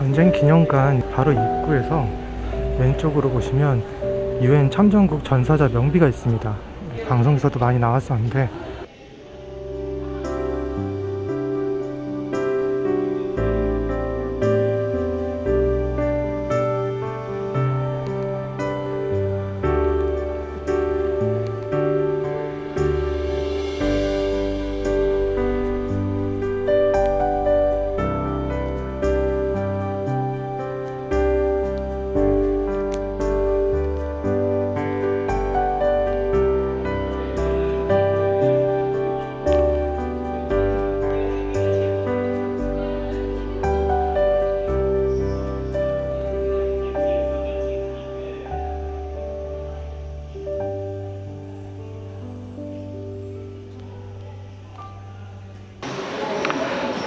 전쟁 기념관 바로 입구에서 왼쪽으로 보시면 유엔 참전국 전사자 명비가 있습니다. 방송에서도 많이 나왔었는데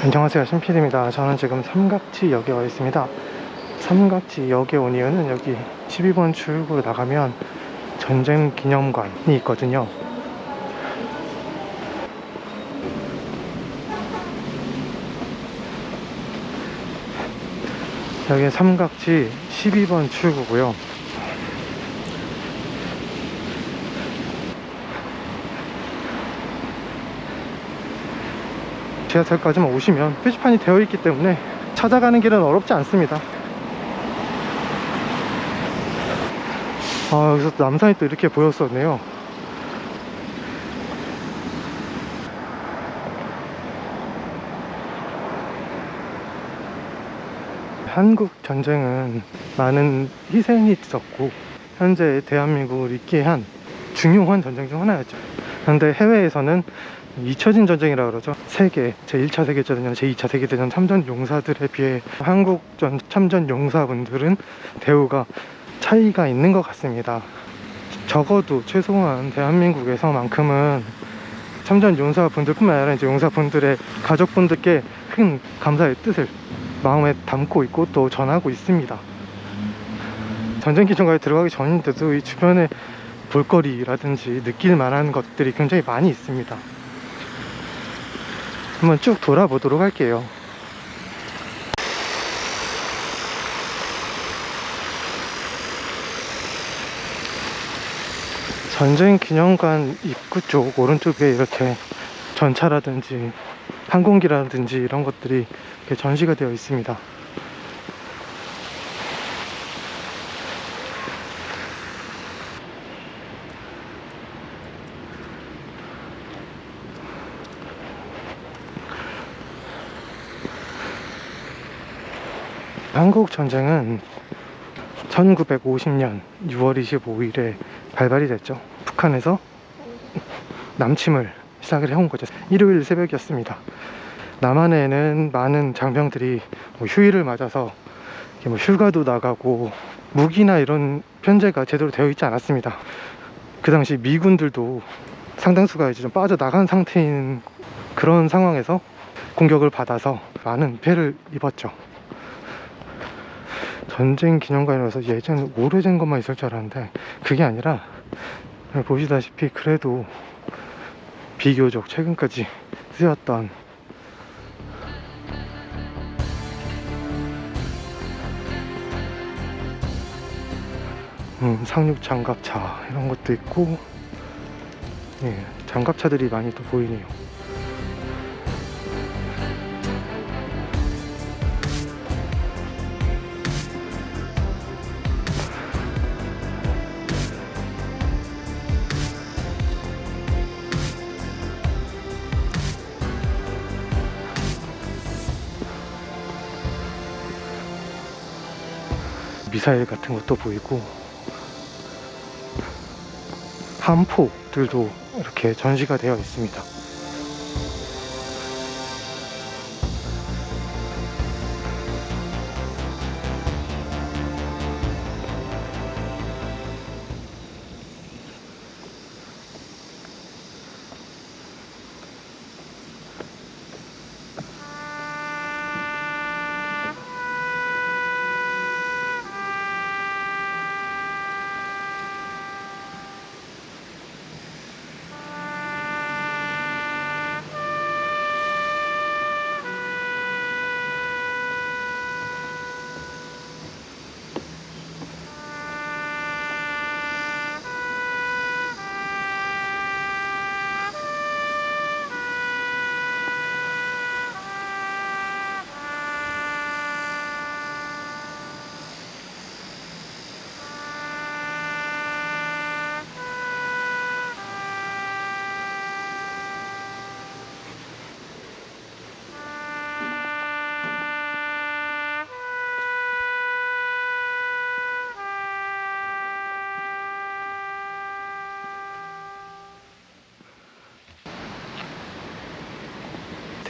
안녕하세요. 신필입니다. 저는 지금 삼각지역에 와 있습니다. 삼각지역에 온 이유는 여기 12번 출구로 나가면 전쟁 기념관이 있거든요. 여기 삼각지 12번 출구고요 지하철까지만 오시면 표지판이 되어 있기 때문에 찾아가는 길은 어렵지 않습니다. 아, 여기서 또 남산이 또 이렇게 보였었네요. 한국 전쟁은 많은 희생이 있었고 현재 대한민국을 있게 한 중요한 전쟁 중 하나였죠. 그런데 해외에서는 잊혀진 전쟁이라 그러죠. 세계 제1차 세계대전, 제2차 세계대전 참전 용사들에 비해 한국전 참전 용사분들은 대우가 차이가 있는 것 같습니다. 적어도 최소한 대한민국에서만큼은 참전 용사분들뿐만 아니라 이제 용사분들의 가족분들께 큰 감사의 뜻을 마음에 담고 있고 또 전하고 있습니다. 전쟁 기준과에 들어가기 전인데도 이 주변에 볼거리라든지 느낄 만한 것들이 굉장히 많이 있습니다. 한번 쭉 돌아보도록 할게요. 전쟁 기념관 입구 쪽 오른쪽에 이렇게 전차라든지 항공기라든지 이런 것들이 전시가 되어 있습니다. 한국 전쟁은 1950년 6월 25일에 발발이 됐죠. 북한에서 남침을 시작을 해온 거죠. 일요일 새벽이었습니다. 남한에는 많은 장병들이 뭐 휴일을 맞아서 뭐 휴가도 나가고 무기나 이런 편제가 제대로 되어 있지 않았습니다. 그 당시 미군들도 상당수가 이제 좀 빠져나간 상태인 그런 상황에서 공격을 받아서 많은 피해를 입었죠. 전쟁 기념관이라서 예전 오래된 것만 있을 줄 알았는데 그게 아니라 보시다시피 그래도 비교적 최근까지 쓰였던 음, 상륙 장갑차 이런 것도 있고 예, 장갑차들이 많이 또 보이네요. 미사일 같은 것도 보이고 함포들도 이렇게 전시가 되어 있습니다.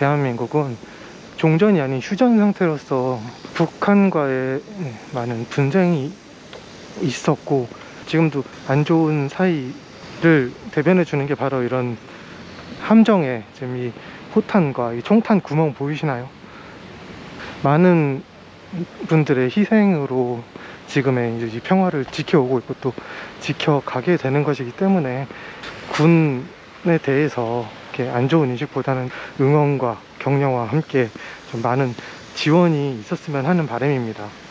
대한민국은 종전이 아닌 휴전 상태로서 북한과의 많은 분쟁이 있었고 지금도 안 좋은 사이를 대변해 주는 게 바로 이런 함정에 지금 이 포탄과 이 총탄 구멍 보이시나요? 많은 분들의 희생으로 지금의 이제 이 평화를 지켜오고 있고 또 지켜가게 되는 것이기 때문에 군에 대해서 이렇게 안 좋은 인식보다는 응원과 격려와 함께 좀 많은 지원이 있었으면 하는 바람입니다.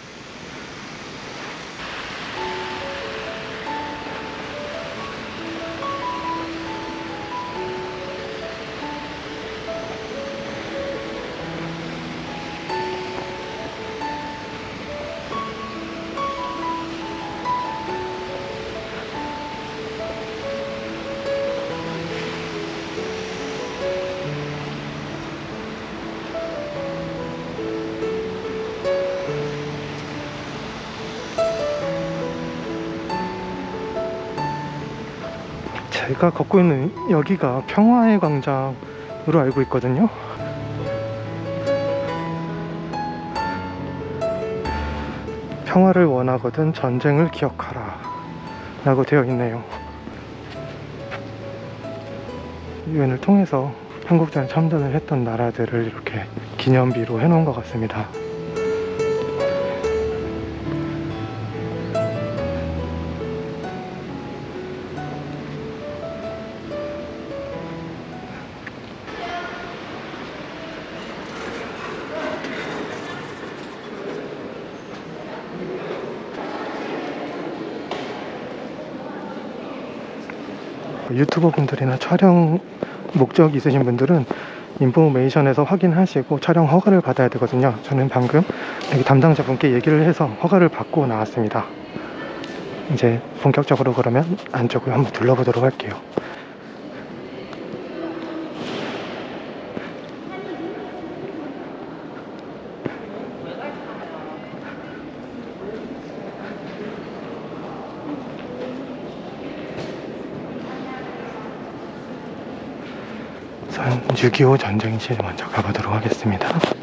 제가 걷고 있는 여기가 평화의 광장으로 알고 있거든요. 평화를 원하거든 전쟁을 기억하라. 라고 되어 있네요. 유엔을 통해서 한국전에 참전을 했던 나라들을 이렇게 기념비로 해놓은 것 같습니다. 유튜버 분들이나 촬영 목적 있으신 분들은 인포메이션에서 확인하시고 촬영 허가를 받아야 되거든요. 저는 방금 여기 담당자 분께 얘기를 해서 허가를 받고 나왔습니다. 이제 본격적으로 그러면 안쪽을 한번 둘러보도록 할게요. 우선 6.25 전쟁실 먼저 가보도록 하겠습니다.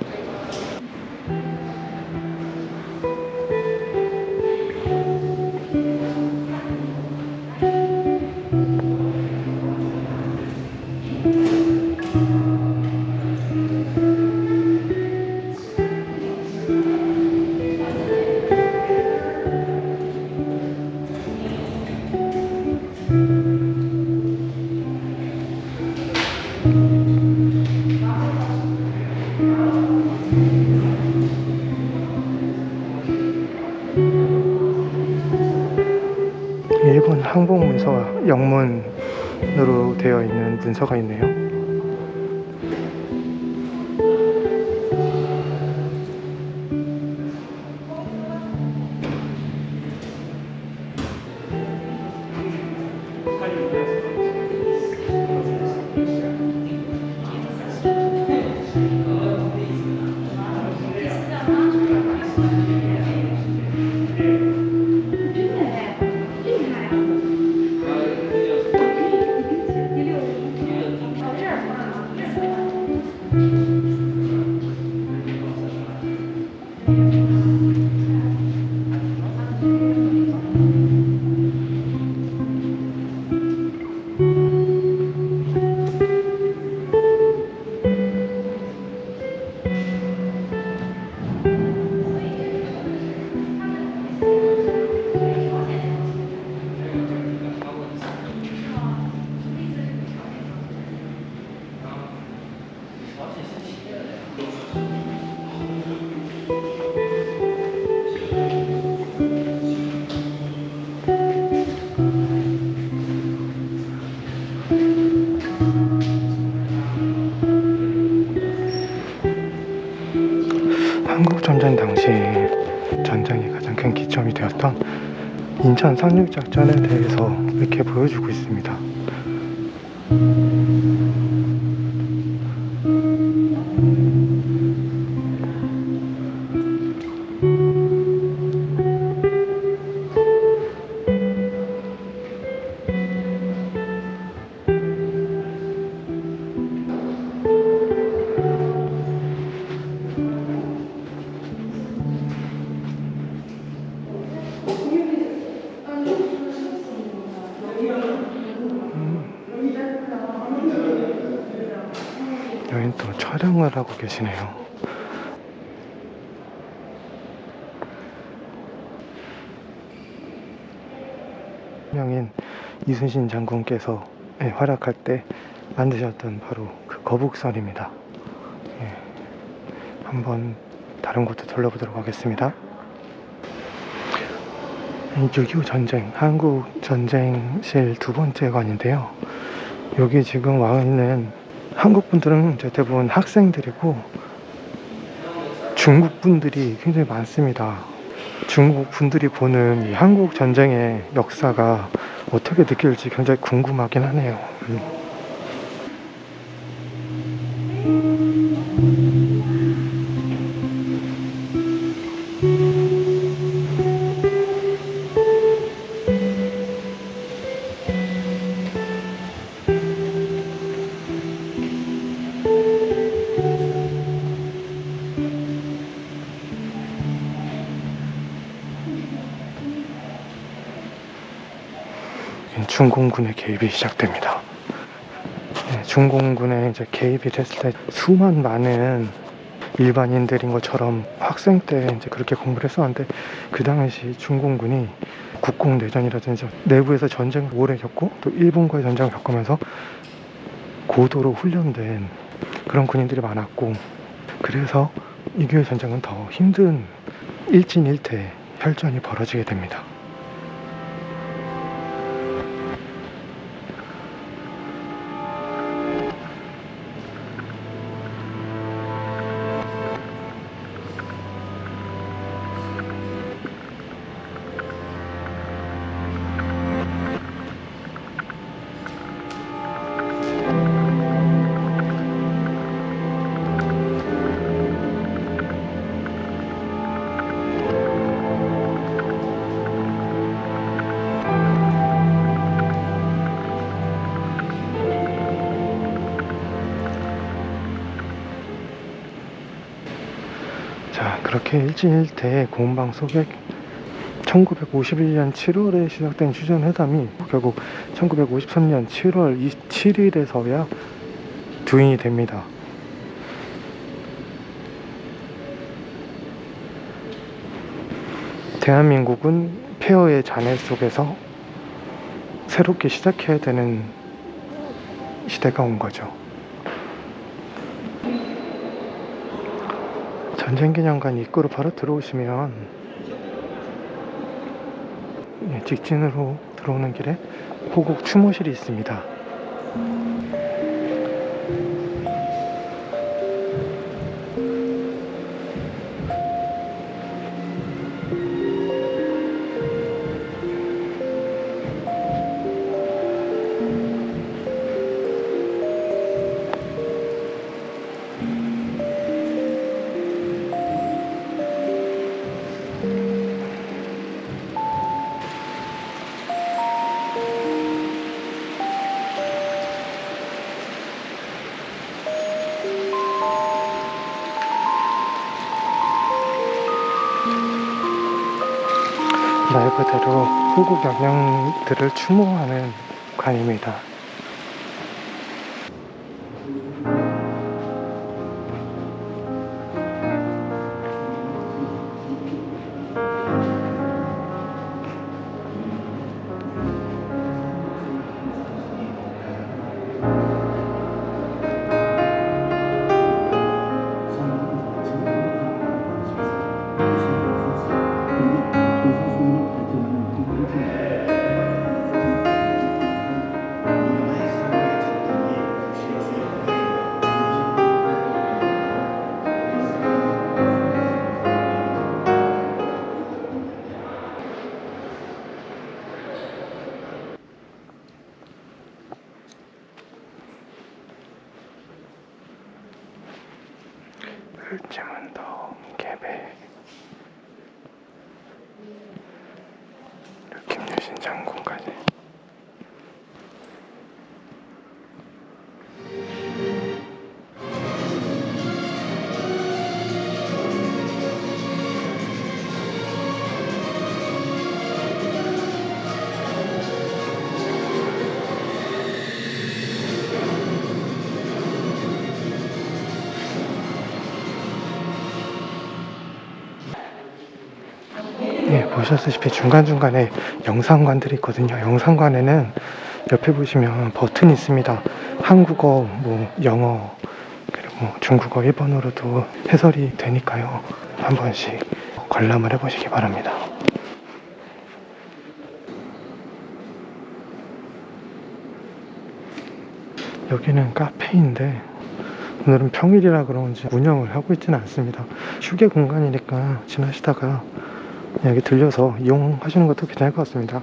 문서가 있네요. 당시 전쟁의 가장 큰 기점이 되었던 인천 상륙작전에 대해서 이렇게 보여주고 있습니다. 촬영을 하고 계시네요. 명인 이순신 장군께서 예, 활약할 때 만드셨던 바로 그 거북선입니다. 예, 한번 다른 곳도 둘러보도록 하겠습니다. 6.25 전쟁, 한국 전쟁실 두 번째 관인데요. 여기 지금 와 있는 한국 분들은 대부분 학생들이고 중국 분들이 굉장히 많습니다. 중국 분들이 보는 이 한국 전쟁의 역사가 어떻게 느낄지 굉장히 궁금하긴 하네요. 음. 중공군의 개입이 시작됩니다. 네, 중공군에 이제 개입이 됐을 때 수만 많은 일반인들인 것처럼 학생 때 이제 그렇게 공부를 했었는데 그 당시 중공군이 국공 내전이라든지 내부에서 전쟁을 오래 겪고 또 일본과의 전쟁을 겪으면서 고도로 훈련된 그런 군인들이 많았고 그래서 6.25 전쟁은 더 힘든 일진일퇴 혈전이 벌어지게 됩니다. 자, 그렇게 일진일대 공방 속에 1951년 7월에 시작된 휴전회담이 결국 1953년 7월 27일에서야 두인이 됩니다. 대한민국은 폐허의 잔해 속에서 새롭게 시작해야 되는 시대가 온 거죠. 전쟁기념관 입구로 바로 들어오시면 예, 직진으로 들어오는 길에 호국 추모실이 있습니다. 그대로 호국 영령들을 추모하는 관입니다. 을지문도 개배. 김유신 장군까지 예, 보셨다시피 중간중간에 영상관들이 있거든요. 영상관에는 옆에 보시면 버튼이 있습니다. 한국어, 뭐 영어, 그리고 뭐 중국어, 일본어로도 해설이 되니까요. 한 번씩 관람을 해보시기 바랍니다. 여기는 카페인데 오늘은 평일이라 그런지 운영을 하고 있지는 않습니다. 휴게 공간이니까 지나시다가 여기 들려서 이용하시는 것도 괜찮을 것 같습니다.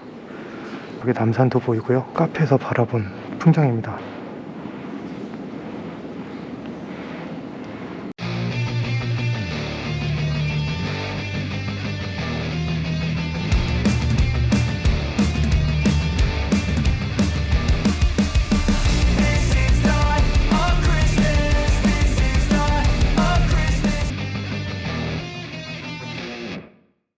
여기 남산도 보이고요. 카페에서 바라본 풍경입니다.